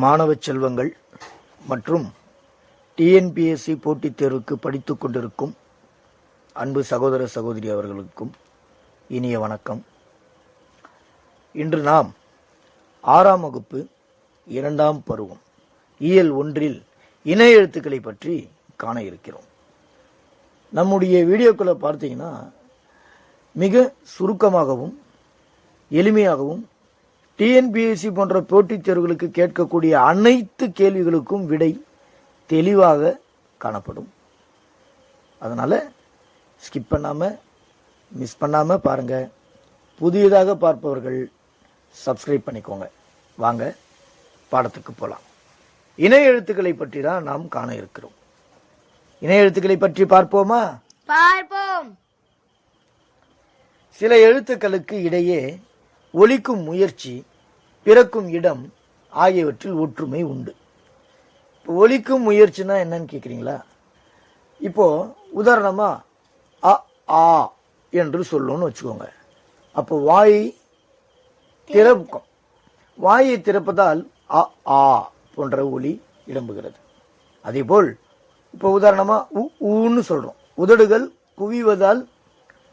மாணவ செல்வங்கள் மற்றும் டிஎன்பிஎஸ்சி போட்டித் தேர்வுக்கு படித்து கொண்டிருக்கும் அன்பு சகோதர சகோதரி அவர்களுக்கும் இனிய வணக்கம். இன்று நாம் ஆறாம் வகுப்பு இரண்டாம் பருவம் இயல் ஒன்றில் இணை எழுத்துக்களை பற்றி காண இருக்கிறோம். நம்முடைய வீடியோக்களை பார்த்தீங்கன்னா மிக சுருக்கமாகவும் எளிமையாகவும் டிஎன்பிஎஸ்சி போன்ற போட்டித் தேர்வுகளுக்கு கேட்கக்கூடிய அனைத்து கேள்விகளுக்கும் விடை தெளிவாக காணப்படும். அதனால் ஸ்கிப் பண்ணாமல் மிஸ் பண்ணாமல் பாருங்கள் புதியதாக பார்ப்பவர்கள் சப்ஸ்கிரைப் பண்ணிக்கோங்க. வாங்க பாடத்துக்கு போகலாம் இணை எழுத்துக்களை பற்றி தான் நாம் காண இருக்கிறோம். இணை எழுத்துக்களை பற்றி பார்ப்போமா? பார்ப்போம். சில எழுத்துக்களுக்கு இடையே ஒலிக்கும் முயற்சி பிறக்கும் இடம் ஆகியவற்றில் ஒற்றுமை உண்டு. இப்போ ஒலிக்கும் முயற்சினா என்னன்னு கேட்குறீங்களா இப்போது உதாரணமாக அ ஆ என்று சொல்லணும்னு வச்சுக்கோங்க. அப்போ வாய் திறக்கும். வாயை திறப்பதால் அ ஆ போன்ற ஒலி இடம்புகிறது. அதேபோல் இப்போ உதாரணமாக உ ஊன்னு சொல்கிறோம் உதடுகள் குவிவதால்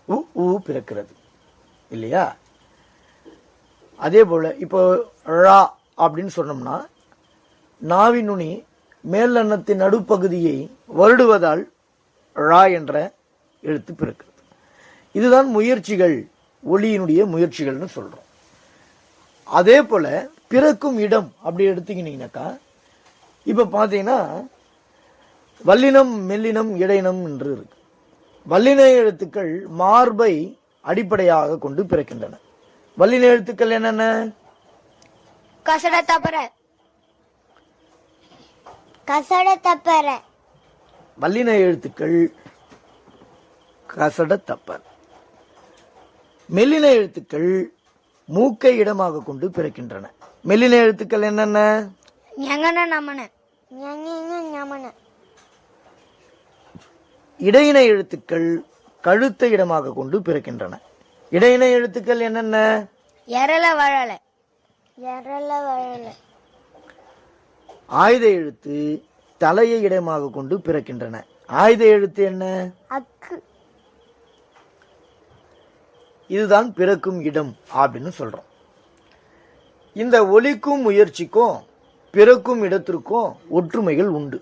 உ ஊ பிறக்கிறது. இல்லையா? அதே போல் இப்போ ழா அப்படின்னு சொன்னோம்னா நாவின் நுனி மேலெண்ணத்தின் நடுப்பகுதியை வருடுவதால் ழா என்ற எழுத்து பிறக்கிறது. இதுதான் முயற்சிகள் ஒளியினுடைய முயற்சிகள்னு சொல்கிறோம் அதே போல் பிறக்கும் இடம் அப்படி எடுத்துக்கினீங்கனாக்கா இப்போ பார்த்தீங்கன்னா வல்லினம் மெல்லினம் இடையினம் என்று இருக்கு. வல்லின எழுத்துக்கள் மார்பை அடிப்படையாக கொண்டு பிறக்கின்றன. வல்லின எழுத்துக்கள் என்னென்ன? கசட தப்பற. கசட தப்பற. வல்லின எழுத்துக்கள் கசட தப்பர் மெல்லின எழுத்துக்கள் மூக்கை இடமாக கொண்டு பிறக்கின்றன. மெல்லின எழுத்துக்கள் என்னென்ன? இடையின எழுத்துக்கள் கழுத்தை இடமாக கொண்டு பிறக்கின்றன. இடையின எழுத்துக்கள் என்னென்ன? எரல வழல. எரல வழல. ஆயுத எழுத்து தலையை இடமாக கொண்டு பிறக்கின்றன. ஆயுத எழுத்து என்ன? அக்கு. இதுதான் பிறக்கும் இடம் அப்படின்னு சொல்றோம். இந்த ஒலிக்கும் முயற்சிக்கும் பிறக்கும் இடத்திற்கும் ஒற்றுமைகள் உண்டு.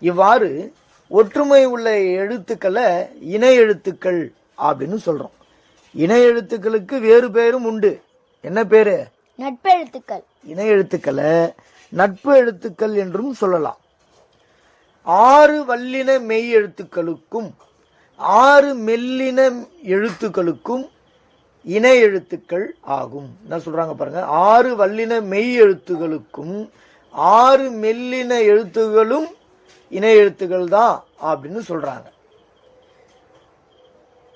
இவ்வாறு ஒற்றுமை உள்ள எழுத்துக்களை இணை எழுத்துக்கள் அப்படின்னு சொல்றோம். இணை எழுத்துக்களுக்கு வேறு பெயரும் உண்டு. என்ன பேரு? நட்பெழுத்துக்கள் இணை எழுத்துக்களை நட்பு எழுத்துக்கள் என்றும் சொல்லலாம். ஆறு வல்லின மெய் எழுத்துக்களுக்கும் ஆறு மெல்லின எழுத்துக்களுக்கும் இணை எழுத்துக்கள் ஆகும். என்ன சொல்றாங்க பாருங்க. ஆறு வல்லின மெய் எழுத்துகளுக்கும் ஆறு மெல்லின எழுத்துகளும் இணை எழுத்துக்கள் தான் அப்படின்னு சொல்றாங்க.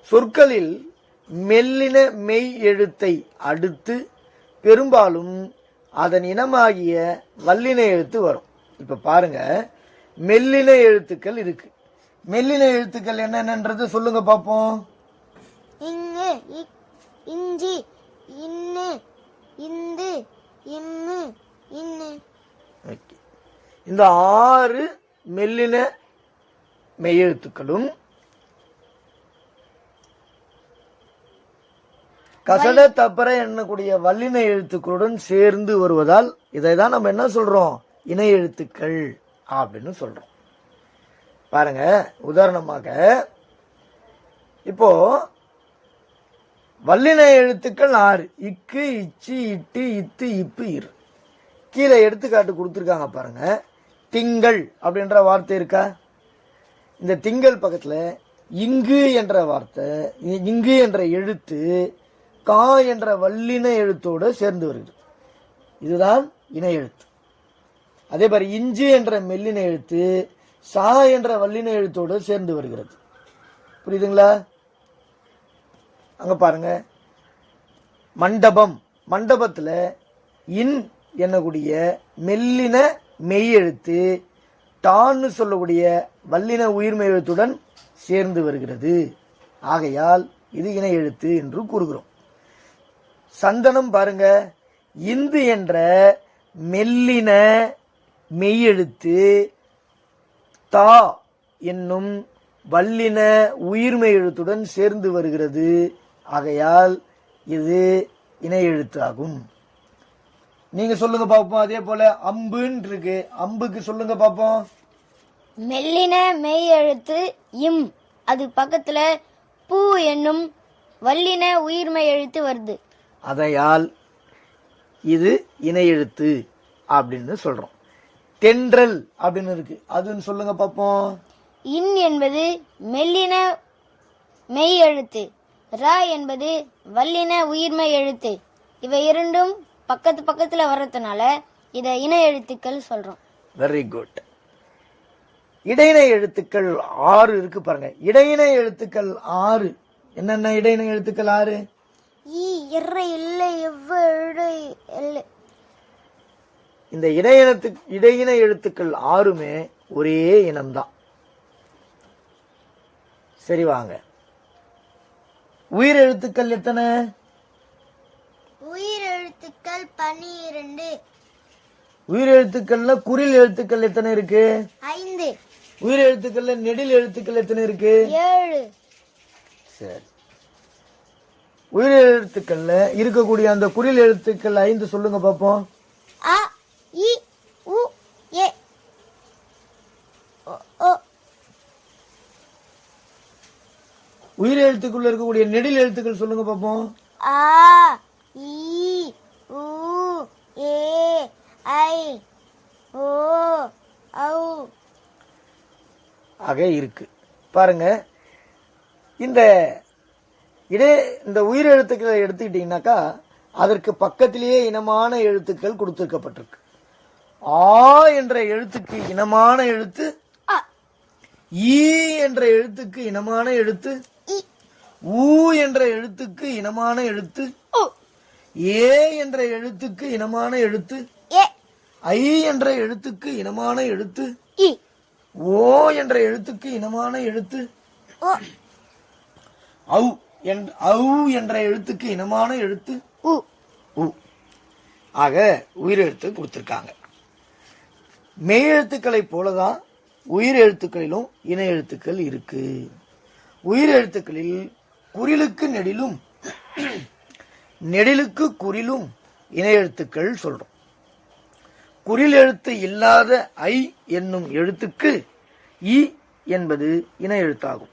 சொற்களில் மெல்லின மெய் எழுத்தை அடுத்து பெரும்பாலும் அதன் இனமாகிய வல்லின எழுத்து வரும். இப்ப பாருங்க மெல்லின எழுத்துக்கள் இருக்கு. மெல்லின எழுத்துக்கள் என்னென்னன்றது சொல்லுங்க இக் இஞ்சி இன்னு இந்து இன்னு. ஓகே. இந்த ஆறு மெல்லின மெய்யெழுத்துக்களும் கசட தப்பற எண்ணக்கூடிய வல்லின எழுத்துக்களுடன் சேர்ந்து வருவதால் இதை தான் நம்ம என்ன சொல்றோம்? இணை எழுத்துக்கள் அப்படின்னு சொல்றோம். பாருங்க உதாரணமாக இப்போ வல்லின எழுத்துக்கள் ஆறு. இக்கு இச்சு இட்டு இத்து இப்பு இரு. கீழே எடுத்துக்காட்டு கொடுத்துருக்காங்க பாருங்க. திங்கள் அப்படின்ற வார்த்தை இருக்கா? இந்த திங்கள் பக்கத்தில் இங்கு என்ற வார்த்தை இங்கு என்ற எழுத்து கா என்ற வல்லின எழுத்தோடு சேர்ந்து வருகிறது. இதுதான் இணை எழுத்து. அதே மாதிரி இஞ்சு என்ற மெல்லின எழுத்து சா என்ற வல்லின எழுத்தோடு சேர்ந்து வருகிறது. புரியுதுங்களா? அங்க பாருங்க. மண்டபம் மண்டபத்தில் இன் என்னக்கூடிய மெல்லின மெய் எழுத்து டான்னு சொல்லக்கூடிய வல்லின உயிர்மெய் எழுத்துடன் சேர்ந்து வருகிறது. ஆகையால் இது இணை எழுத்து என்று கூறுகிறோம். சந்தனம் பாருங்க. இந்து என்ற மெல்லின மெய்யெழுத்து தா என்னும் வல்லின உயிர்மெய் எழுத்துடன் சேர்ந்து வருகிறது. ஆகையால் இது இணை எழுத்தாகும் நீங்க சொல்லுங்க பாப்போம். அதே போல அம்புன்னு இருக்கு அம்புக்கு சொல்லுங்க பாப்போம். மெல்லின மெய் எழுத்து இம். அது பக்கத்துல பூ என்னும் வல்லின உயிர்மெய் எழுத்து வருது. அதையால் இது இணை எழுத்து அப்படின்னு சொல்றோம். தென்றல் அப்படின்னு இருக்கு. அதுன்னு சொல்லுங்க பாப்போம். இன் என்பது மெல்லின மெய் எழுத்து ரா என்பது வல்லின உயிர்மெய் எழுத்து. இவை இரண்டும் பக்கத்து பக்கத்துல வர்றதுனால இத இன எழுத்துக்கள் சொல்றோம். வெரி குட் இடையினை எழுத்துக்கள் ஆறு இருக்கு பாருங்க. இடையினை எழுத்துக்கள் ஆறு. என்னென்ன இடையினை எழுத்துக்கள் ஆறு? இற இல்லை எவ்வளவு இல்லை. இந்த இடையினத்து இடையின எழுத்துக்கள் ஆறுமே ஒரே இனம்தான். சரி வாங்க. உயிர் எழுத்துக்கள் எத்தனை? உயிர் எழுத்துக்கள் பனிரெண்டு. உயிர் எழுத்துக்கள்ல குறில் எழுத்துக்கள் எத்தனை இருக்கு? ஐந்து. உயிர் எழுத்துக்கள்ல நெடில் எழுத்துக்கள் எத்தனை இருக்கு? ஏழு. சரி. உயிர் எழுத்துக்கள்ல இருக்கக்கூடிய அந்த குறில் எழுத்துக்கள் ஐந்து சொல்லுங்க பாப்போம். அ இ உ ஏ ஓ உயிர் எழுத்துக்குள்ள இருக்கக்கூடிய நெடில் எழுத்துக்கள் சொல்லுங்க பாப்போம். ஆ இ உ ஏ ஐ ஓ ஔ. ஆக இருக்கு. பாருங்க. இந்த இடே இந்த உயிர் எழுத்துக்களை எடுத்துக்கிட்டீங்கன்னாக்கா அதற்கு பக்கத்திலேயே இனமான எழுத்துக்கள் கொடுத்திருக்கப்பட்டிருக்கு. ஆ என்ற எழுத்துக்கு இனமான எழுத்து ஈ என்ற எழுத்துக்கு இனமான எழுத்து ஊ என்ற எழுத்துக்கு இனமான எழுத்து ஏ என்ற எழுத்துக்கு இனமான எழுத்து ஐ என்ற எழுத்துக்கு இனமான எழுத்து ஓ என்ற எழுத்துக்கு இனமான எழுத்து ஔ. என்ற ஔ என்ற எழுத்துக்கு இனமான எழுத்து? உ. உ. ஆக உயிரெழுத்து கொடுத்திருக்காங்க. மெய்யெழுத்துக்களைப் போலதான் உயிர் எழுத்துக்களிலும் இணை எழுத்துக்கள் இருக்கு. உயிர் எழுத்துக்களில் குறிலுக்கு நெடிலும் நெடிலுக்கு குறிலும் இணை எழுத்துக்கள் சொல்றோம். குறில் எழுத்து இல்லாத ஐ என்னும் எழுத்துக்கு இ என்பது இணை எழுத்தாகும்.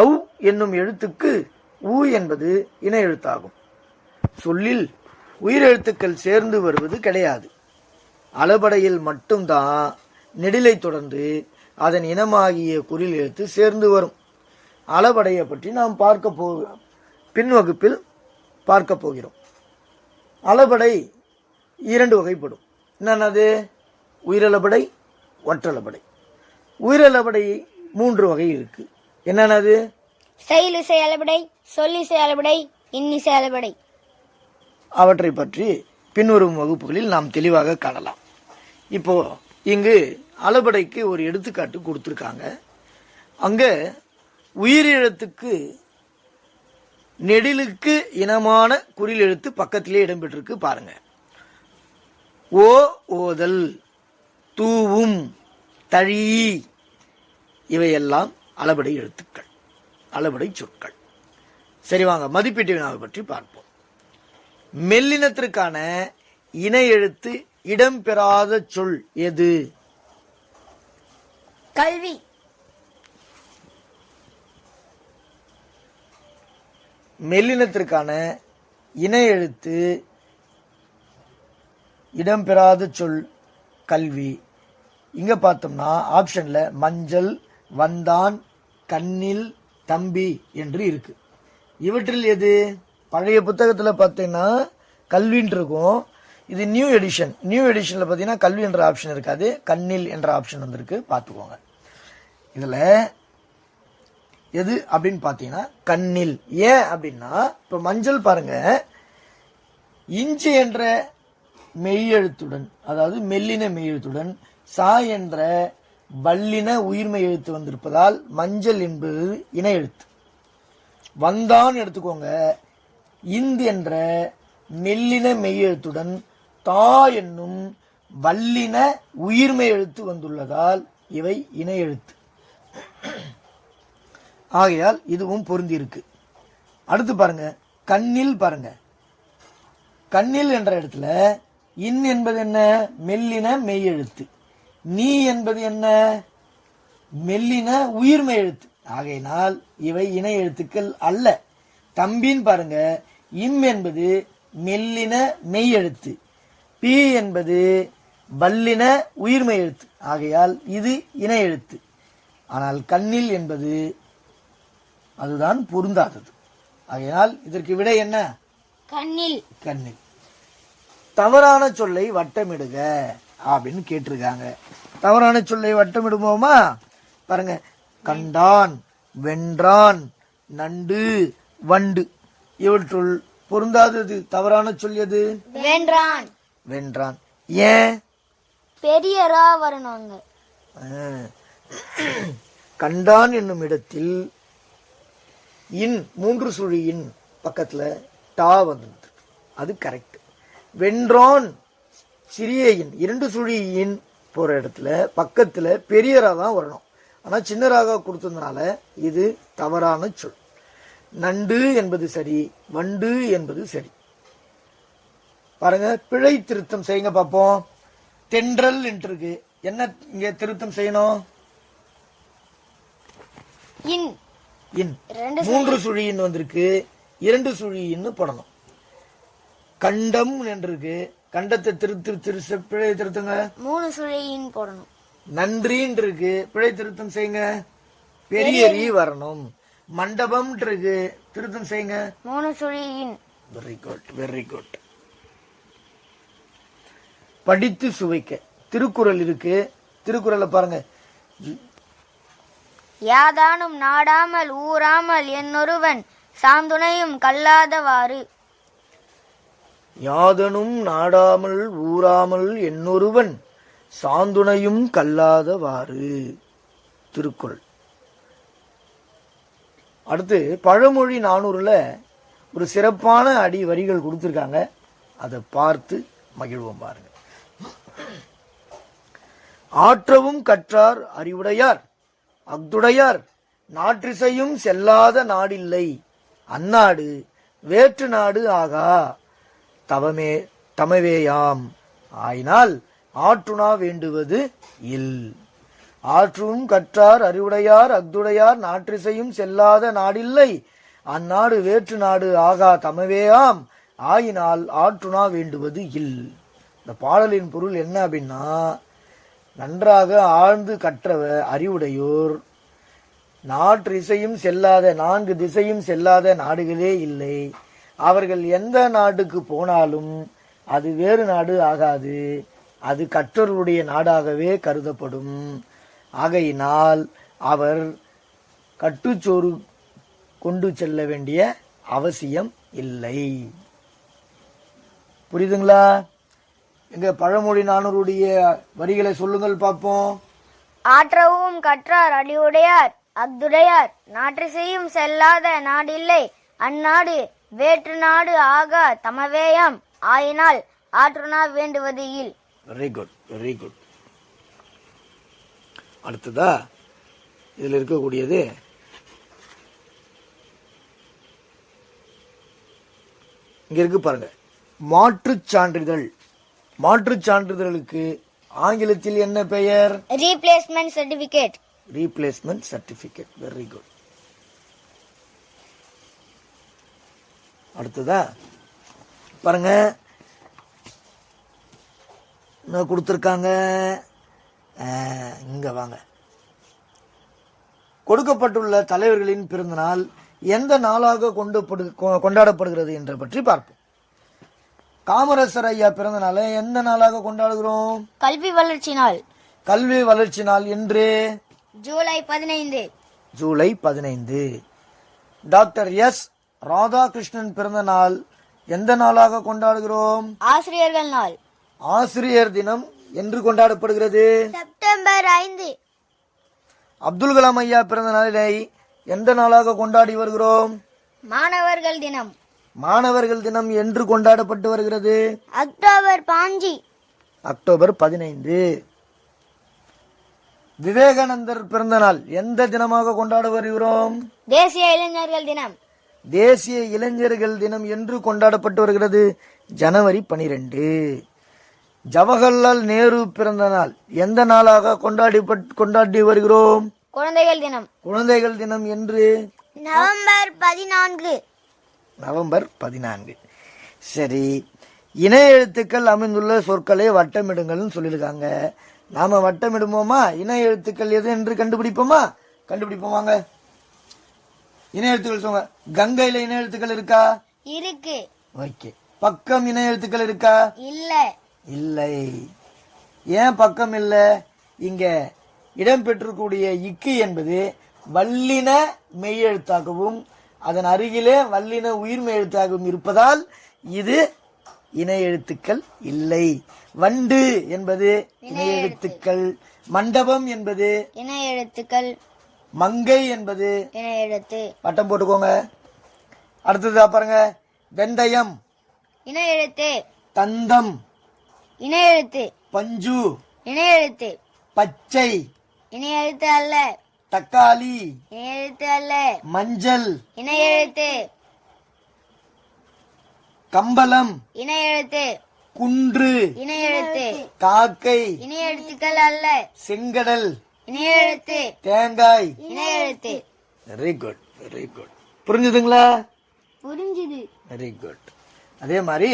அவ் என்னும் எழுத்துக்கு உ என்பது இணை எழுத்தாகும். சொல்லில் உயிரெழுத்துக்கள் சேர்ந்து வருவது கிடையாது. அளபடையில் மட்டும்தான் நெடிலை தொடர்ந்து அதன் இனமாகிய குறில் எழுத்து சேர்ந்து வரும். அளபடையை பற்றி நாம் பார்க்க போ பின்வகுப்பில் பார்க்க போகிறோம். அளபடை இரண்டு வகைப்படும். என்னென்னது? உயிரளபடை ஒற்றளபடை. உயிரளபடை மூன்று வகை இருக்குது என்னன்னது செயலிசை அளபடை சொல்லிசை அளபடை இன்னிசை அளபடை அவற்றை பற்றி பின்வரும் வகுப்புகளில் நாம் தெளிவாக காணலாம். இப்போ இங்கு அளபடைக்கு ஒரு எடுத்துக்காட்டு கொடுத்துருக்காங்க. அங்க உயிரெழுத்துக்கு நெடிலுக்கு இனமான குறில் எழுத்து பக்கத்திலே இடம்பெற்றிருக்கு பாருங்க. ஓ ஓதல் தூவும் தழி இவையெல்லாம் அளபடை எழுத்துக்கள் அளபடை சொற்கள். சரி வாங்க மதிப்பீட்டு வினாவை பற்றி பார்ப்போம். மெல்லினத்திற்கான இணை எழுத்து இடம்பெறாத சொல் எது? கல்வி. மெல்லினத்திற்கான இணை எழுத்து இடம்பெறாத சொல் கல்வி. இங்க பார்த்தோம்னா ஆப்ஷன்ல மஞ்சள் வந்தான் கண்ணில் தம்பி என்று இருக்கு. இவற்றில் எது? பழைய புத்தகத்தில் பார்த்தீங்கன்னா கல்வின்னு இருக்கும். இது நியூ எடிஷன் நியூ எடிஷனில் பார்த்தீங்கன்னா கல்வி என்ற ஆப்ஷன் இருக்காது. கண்ணில் என்ற ஆப்ஷன் வந்திருக்கு. பார்த்துக்கோங்க இதில் எது அப்படின்னு பார்த்தீங்கன்னா கண்ணில். ஏன் அப்படின்னா இப்போ மஞ்சள் பாருங்க. இஞ்சி என்ற மெய்யெழுத்துடன் அதாவது மெல்லின மெய்யெழுத்துடன் சா என்ற வல்லின உயிர்மெய் எழுத்து வந்திருப்பதால் மஞ்சள் என்பது இணை எழுத்து. வந்தான் எடுத்துக்கோங்க. இந்து என்ற மெல்லின மெய்யெழுத்துடன் தா என்னும் வல்லின உயிர்மை எழுத்து வந்துள்ளதால் இவை இணை எழுத்து. ஆகையால் இதுவும் பொருந்தி இருக்கு அடுத்து பாருங்க. கண்ணில் பாருங்க. கண்ணில் என்ற இடத்துல இன் என்பது என்ன? மெல்லின மெய் எழுத்து. நீ என்பது என்ன? மெல்லின உயிர்மை எழுத்து ஆகையினால் இவை இணை எழுத்துக்கள் அல்ல. தம்பின் பாருங்க இம் என்பது மெல்லின மெய் எழுத்து பி என்பது வல்லின உயிர்மை எழுத்து ஆகையால் இது இணை எழுத்து. ஆனால் கண்ணில் என்பது அதுதான் பொருந்தாதது. ஆகையால் இதற்கு விடை என்ன? கண்ணில். கண்ணில். தவறான சொல்லை வட்டமிடுக. அப்படின்னு கேட்டிருக்காங்க. தவறான சொல்லை வட்டமிடுவோமா? பாருங்க. கண்டான் வென்றான் நண்டு வண்டு. இவற்றுள் பொருந்தாதது. தவறான சொல் எது? வென்றான். வென்றான். ஏன்? பெரிய ஆ. கண்டான் என்னும் இடத்தில் இன் மூன்று சுழி இன் பக்கத்துல டா வந்தது அது கரெக்ட் வென்றான் சிறிய இன் இரண்டு சுழி இன் போற இடத்துல பக்கத்துல பெரியரா தான் வரணும். ஆனா சின்னராக கொடுத்ததுனால இது தவறான சொல். நண்டு என்பது சரி வண்டு என்பது சரி. பாருங்க பிழை திருத்தம் செய்யுங்க பார்ப்போம் தென்றல் என்று இருக்கு என்ன இங்க திருத்தம் செய்யணும்? இன். மூன்று சுழியின் வந்திருக்கு. இரண்டு சுழியின்னு போடணும். கண்டம் என்று இருக்கு கண்டத்தை திருத்து திரு பிழை திருத்துங்க. மூணு சுழியின் போடணும். நன்றின்னு இருக்கு பிழை திருத்தம் செய்யுங்க. பெரிய ரீ வரணும். மண்டபம் இருக்கு திருத்தம் செய்யுங்க. மூணு சுழியின். வெரி குட் வெரி குட் படித்து சுவைக்க. திருக்குறள் இருக்கு. திருக்குறளை பாருங்க. யாதானும் நாடாமல் ஊராமல் என்னொருவன் சாந்துணையும் கல்லாதவாறு. யாதனும் நாடாமல் ஊராமல் என்னொருவன் சாந்துணையும் கல்லாதவாறு. திருக்குறள். அடுத்து பழமொழி நானூறுல ஒரு சிறப்பான அடி வரிகள் கொடுத்துருக்காங்க. அதை பார்த்து மகிழ்வோம் பாருங்க. ஆற்றவும் கற்றார் அறிவுடையார் அஃதுடையார் நாற்றிசையும் செல்லாத நாடில்லை. அந்நாடு வேற்று நாடு ஆகா. தவமே தமவேயாம். ஆயினால் ஆற்றுணா வேண்டுவது இல். ஆற்றும் கற்றார் அறிவுடையார் அஃதுடையார் நாற்றிசையும் செல்லாத நாடில்லை. அந்நாடு வேற்று நாடு ஆகா தமவேயாம். ஆயினால் ஆற்றுணா வேண்டுவது இல். இந்த பாடலின் பொருள் என்ன அப்படின்னா நன்றாக ஆழ்ந்து கற்றவ அறிவுடையோர் நாற்று இசையும் செல்லாத நான்கு திசையும் செல்லாத நாடுகளே இல்லை. அவர்கள் எந்த நாட்டுக்கு போனாலும் அது வேறு நாடு ஆகாது. அது கற்றோருடைய நாடாகவே கருதப்படும். ஆகையினால் அவர் கட்டுச்சோறு கொண்டு செல்ல வேண்டிய அவசியம் இல்லை. புரியுதுங்களா? எங்க பழமொழி நானூருடைய வரிகளை சொல்லுங்கள் பார்ப்போம். ஆற்றவும் கற்றார் அடியுடையார் அஃதுடையார் நாற்றிசையும் செல்லாத நாடில்லை. அந்நாடு வேற்று நாடு ஆகா தமவேயாம். ஆயினால் ஆற்றுணா வேண்டுவது இல். வெரி குட் வெரி குட் அடுத்ததா இதில் இருக்கக்கூடியது இங்க இருக்கு பாருங்க. மாற்றுச் சான்றிதழ். மாற்றுச் சான்றிதழுக்கு ஆங்கிலத்தில் என்ன பெயர்? Replacement certificate replacement certificate very good அடுத்ததா பாருங்க. என்ன கொடுத்துருக்காங்க? இங்க வாங்க. கொடுக்கப்பட்டுள்ள தலைவர்களின் பிறந்தநாள் எந்த நாளாக கொண்டு கொண்டாடப்படுகிறது என்ற பற்றி பார்ப்போம். காமராசர் ஐயா பிறந்த நாளை எந்த நாளாக கொண்டாடுகிறோம்? கல்வி வளர்ச்சி நாள். கல்வி வளர்ச்சி நாள் என்று? ஜூலை பதினைந்து. ஜூலை பதினைந்து. Doctor S. ராதாகிருஷ்ணன் பிறந்த நாள் எந்த நாளாக கொண்டாடுகிறோம்? ஆசிரியர்கள் நாள். ஆசிரியர் தினம் என்று கொண்டாடப்படுகிறது. செப்டம்பர் ஐந்து. அப்துல் கலாம் ஐயா பிறந்த நாளை எந்த நாளாக கொண்டாடி வருகிறோம்? மாணவர்கள் தினம். மாணவர்கள் தினம் என்று கொண்டாடப்பட்டு வருகிறது. அக்டோபர் பாஞ்சி. அக்டோபர் பதினைந்து. விவேகானந்தர் பிறந்த நாள் எந்த தினமாக கொண்டாட வருகிறோம்? தேசிய இளைஞர்கள் தினம். தேசிய இளைஞர்கள் தினம் என்று கொண்டாடப்பட்டு வருகிறது ஜனவரி பனிரெண்டு. ஜவஹர்லால் நேரு பிறந்த நாள். எந்த நாளாக கொண்டாடி கொண்டாடி வருகிறோம்? குழந்தைகள் தினம். குழந்தைகள் தினம் என்று? நவம்பர் பதினான்கு. நவம்பர் பதினான்கு. சரி இணை எழுத்துக்கள் அமைந்துள்ள சொற்களை வட்டமிடுங்கள்னு சொல்லியிருக்காங்க. நாம வட்டமிடுவோமா? இணை எழுத்துக்கள் எது என்று கண்டுபிடிப்போமா? கண்டுபிடிப்போம் இணை எழுத்துக்கள் சொல்லுங்க. கங்கையில இணை எழுத்துக்கள் இருக்கா? இருக்கு. ஓகே. பக்கம் எழுத்துக்கள் இருக்கா? இல்ல. இல்லை. ஏன் பக்கம் இல்ல? இங்க இடம்பெற்றிருக்கக்கூடிய இக்கு என்பது வல்லின மெய்யெழுத்தாகவும் அதன் அருகிலே வல்லின உயிர்மெய் எழுத்தாகவும் இருப்பதால் இது இணை எழுத்துக்கள் இல்லை. வண்டு என்பது இணை எழுத்துக்கள் மண்டபம் என்பது இணை எழுத்துக்கள் மங்கை என்பது வட்டம் போட்டுக்கோங்க. அடுத்ததா பாருங்க. வெந்தயம். இணை எழுத்து. தந்தம். இணை எழுத்து. பஞ்சு. இணை எழுத்து. பச்சை. இணை எழுத்து அல்ல. தக்காளி. இணை எழுத்து அல்ல. மஞ்சள். இணை எழுத்து. கம்பளம். இணை எழுத்து. குன்று. இணை எழுத்து. காக்கை. இணை எழுத்துக்கள் அல்ல. செங்கடல். இணை எழுத்து தேங்காய். இணை எழுத்து வெரி குட் வெரி குட் புரிஞ்சுதுங்களா? புரிஞ்சுது. வெரி குட் அதே மாதிரி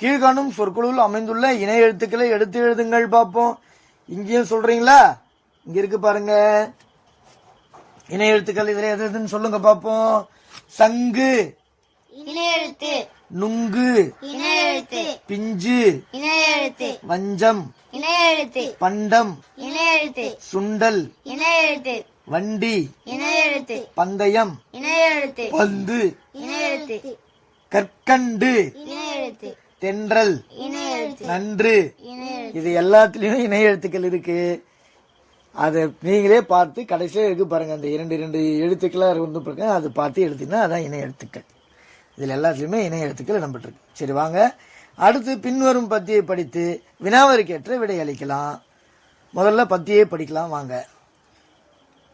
கீழ்காணும் சொற்களுள் அமைந்துள்ள இணை எழுத்துக்களை எடுத்து எழுதுங்கள் பார்ப்போம். இங்கேயும் சொல்றீங்களா? இங்க இருக்கு பாருங்க. இணை எழுத்துக்கள் இதுல எது எதுன்னு சொல்லுங்க பார்ப்போம். சங்கு. இணை எழுத்து நுங்கு. இணை எழுத்து பிஞ்சு. இணை எழுத்து வஞ்சம். இணை எழுத்து பண்டம். இணை எழுத்து சுண்டல். இணை எழுத்து வண்டி. இணை எழுத்து பந்தயம். இணை எழுத்து பந்து. இணை எழுத்து கற்கண்டு. இணை எழுத்து தென்றல் நன்று. இது எல்லாத்துலயும் இணை எழுத்துக்கள் இருக்கு. அதை நீங்களே பார்த்து கடைசியில் இருக்கு பாருங்க அந்த இரண்டு இரண்டு எழுத்துக்களாக வந்து பாருங்க அது பார்த்து எழுதினா அதான் இணை எழுத்துக்கள் இதில் எல்லாத்துலேயுமே இணை எழுத்துக்கள் இடம்பெற்றிருக்கு. சரி வாங்க. அடுத்து பின்வரும் பத்தியை படித்து வினாவருக்கேற்ற விடை அளிக்கலாம். முதல்ல பத்தியை படிக்கலாம் வாங்க.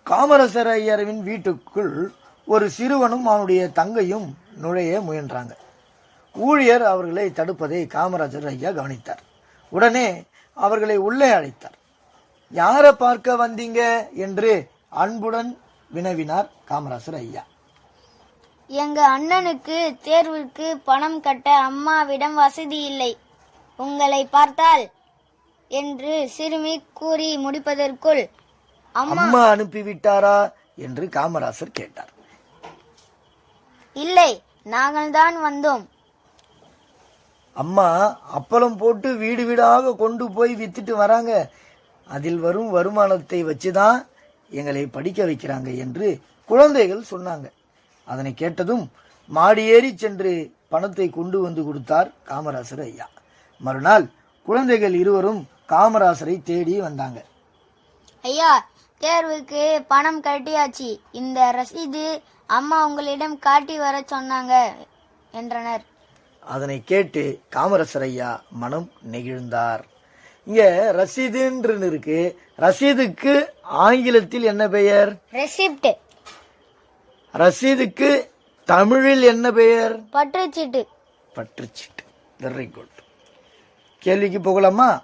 காமராசர் ஐயரவின் வீட்டுக்குள் ஒரு சிறுவனும் அவனுடைய தங்கையும் நுழைய முயன்றாங்க. ஊழியர் அவர்களை தடுப்பதை காமராஜர் ஐயா கவனித்தார். உடனே அவர்களை உள்ளே அழைத்தார். யாரை பார்க்க வந்தீங்க? என்று அன்புடன் வினவினார் காமராசர் ஐயா. எங்க அண்ணனுக்கு தேர்வுக்கு பணம் கட்ட அம்மாவிடம் வசதி இல்லை. உங்களை பார்த்தால் என்று சிறுமி கூறி முடிப்பதற்குள் அம்மா அனுப்பிவிட்டாரா என்று காமராசர் கேட்டார். இல்லை நாங்கள் தான் வந்தோம். அம்மா அப்பளம் போட்டு வீடு வீடாக கொண்டு போய் வித்துட்டு வராங்க. அதில் வரும் வருமானத்தை வச்சுதான் எங்களை படிக்க வைக்கிறாங்க என்று குழந்தைகள் சொன்னாங்க. அதனை கேட்டதும் மாடியேறி சென்று பணத்தை கொண்டு வந்து கொடுத்தார் காமராசர் ஐயா. மறுநாள் குழந்தைகள் இருவரும் காமராசரை தேடி வந்தாங்க. ஐயா தேர்வுக்கு பணம் கட்டியாச்சு. இந்த ரசீது அம்மா உங்களிடம் காட்டி வர சொன்னாங்க என்றனர். அதனை கேட்டு காமராசர் ஐயா மனம் நெகிழ்ந்தார். இங்க ரசீதுன்னு இருக்கு. ரசீதுக்கு ஆங்கிலத்தில் என்ன பெயர்? ரெசிப்ட். ரசீதுக்கு தமிழில் என்ன பெயர்? பற்றுச்சீட்டு. பற்றுச்சீட்டு. வெரி குட் கேள்விக்கு போகலாமா?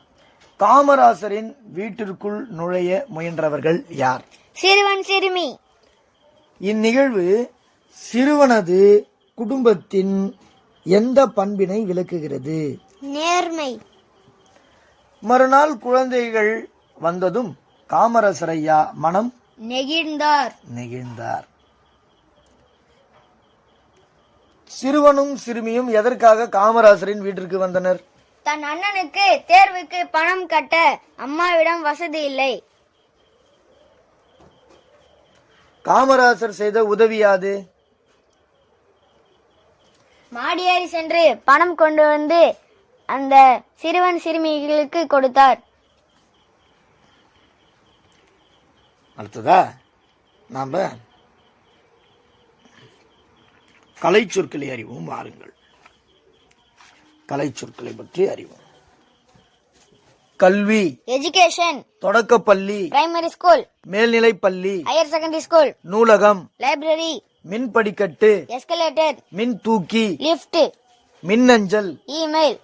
காமராசரின் வீட்டிற்குள் நுழைய முயன்றவர்கள் யார்? சிறுவன் சிறுமி. இந்நிகழ்வு சிறுவனது குடும்பத்தின் எந்த பண்பினை விளக்குகிறது? நேர்மை. மறுநாள் குழந்தைகள் வந்ததும் காமராசர் ஐயா மனம் நெகிழ்ந்தார். நெகிழ்ந்தார். சிறுவனும் சிறுமியும் எதற்காக காமராசரின் வீட்டிற்கு வந்தனர்? தன் அண்ணனுக்கு தேர்வுக்கு பணம் கட்ட அம்மாவிடம் வசதி இல்லை. காமராசர் செய்த உதவி யாது? மாடியேறி சென்று பணம் கொண்டு வந்து அந்த சிறுவன் சிறுமிகளுக்கு கொடுத்தார். அடுத்ததா? நாம கலை சொற்களை அறிவோம் வாருங்கள். கலை சொற்களை பற்றி அறிவோம். கல்வி எஜுகேஷன் தொடக்கப்பள்ளி பிரைமரி ஸ்கூல் மேல்நிலைப் பள்ளி ஹையர் செகண்டரி ஸ்கூல் நூலகம் லைப்ரரி மின் படிக்கட்டு எஸ்கலேட்டர் மின் தூக்கி லிஃப்ட் மின்னஞ்சல் இமெயில்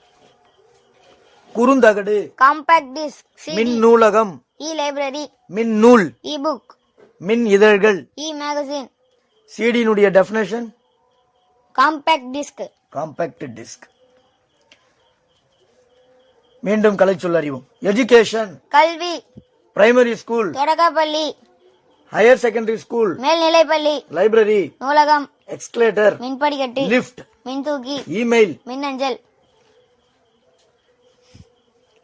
குறுந்தகடு காம்பாக்ட் டிஸ்க் மின் நூலகம் இ லைப்ரரி மின் நூல் இ புக் மின் இதழ்கள் e magazine சிடியினுடைய definition compact disc compact disc மீண்டும் கலை சொல் அறிவோம். எஜுகேஷன் கல்வி. பிரைமரி ஸ்கூல் தொடக்கப்பள்ளி. ஹையர் செகண்டரி ஸ்கூல் மேல்நிலைப்பள்ளி. லைப்ரரி நூலகம். எக்ஸ்கலேட்டர் மின்படிக்கட்டு. லிஃப்ட் மின்தூக்கி. இமெயில் மின்னஞ்சல்.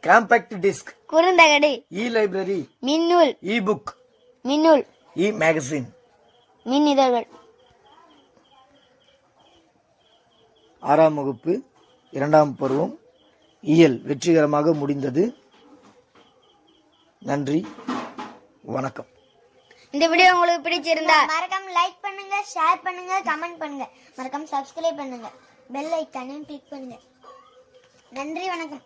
காம்பாக்ட் டிஸ்க் குறுந்தகடு. இ லைப்ரரி மின்னூல். இ புக் மின்னூல். இ மேகசின் மின் இதழ்கள் ஆறாம் வகுப்பு இரண்டாம் பருவம். இயல் வெற்றிகரமாக முடிந்தது. நன்றி வணக்கம். இந்த வீடியோ உங்களுக்கு பிடிச்சிருந்தா மறக்காம லைக் பண்ணுங்க ஷேர் பண்ணுங்க கமெண்ட் பண்ணுங்க. மறக்காம சப்ஸ்கிரைப் பண்ணுங்க. பெல் ஐக்கானையும் கிளிக் பண்ணுங்க. நன்றி வணக்கம்.